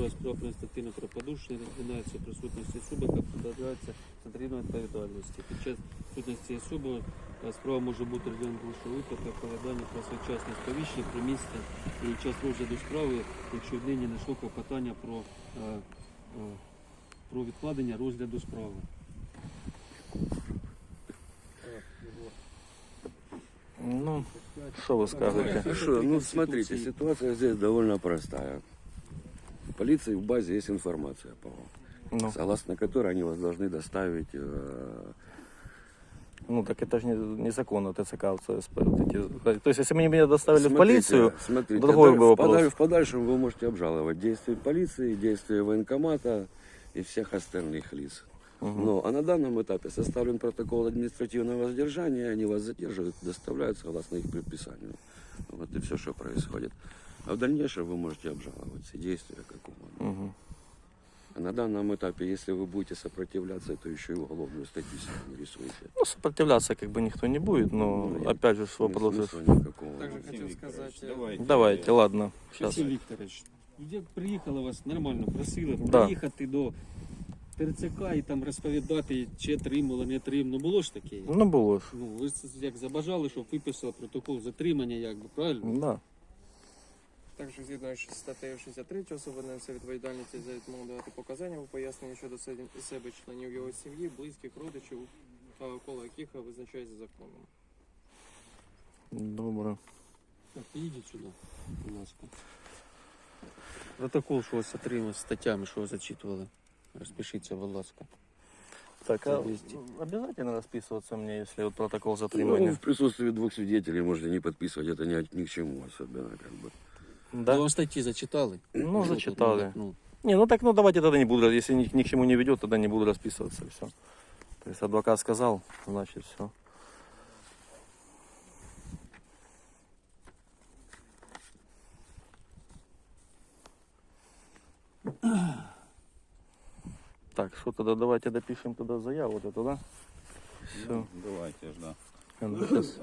розгляд справ про адміністративне правопорушення розглядається в присутності особи, яка подобається центральної відповідальності. Під час присутності особи е, справа може бути розглянута лише у випадках повідомлення про своєчасне сповіщення про місце і час розгляду справи, якщо в нині не йшло клопотання про, е, е, про відкладення розгляду справи. Ну, что вы скажете? Что, ну смотрите, ситуация здесь довольно простая. В полиции в базе есть информация, по-моему, Ну, согласно которой они вас должны доставить. э, ну так это же не, незаконно ТЦК, в ЦСП. вот эти. То есть, если бы меня доставили в смотрите, полицию, смотрите, другой бы в, вопрос. в подальшем вы можете обжаловать действия полиции, действия военкомата и всех остальных лиц. Но, а на данном этапе составлен протокол административного воздержания, они вас задерживают, доставляют согласно их предписанию. Вот и все, что происходит. А в дальнейшем вы можете обжаловать все действия как угодно. Мгм. А на данном этапе, если вы будете сопротивляться, то еще и уголовную статью себе нарисуете. ну, сопротивляться как бы никто не будет, но Ну, опять же Смысла вопрос. же- никакого. Также хотел сказать, э, Давайте, ладно. Сейчас. Олексій Вікторович, як приїхали вас нормально, просили Да. приїхати до ТРЦК і там розповідати, чи отримали, не отримали. Ну було ж таке? Ну, було ж. Ну, ви ж як забажали, щоб виписали протокол затримання, якби, правильно? Да. Також згідно з статтею 63 особа несе відповідальність за відмову давати показання у поясненні щодо се- себе, членів його сім'ї, близьких родичів, та коло яких визначається законом. Добре. Так, підійдіть сюди, будь ласка. Протокол, що вас отримав з статтями, що ви зачитували. Розпишіться, будь ласка. Так, а Двести. обязательно расписываться мне, если вот протокол Ну, затримания? в присутствии двух свидетелей можете не подписывать, это ни, ни к чему особенно. Как бы. Да? Да? вам статті зачитали? Ну, тут, зачитали. Ну, Не, ну так, ну давайте тогда не буду, если ни, ни к чему не ведет, тогда не буду расписываться, все. То есть адвокат сказал, значит все. Так, что тогда давайте допишем тогда заяву вот эту, да? Все. Давайте ж, да. Сейчас.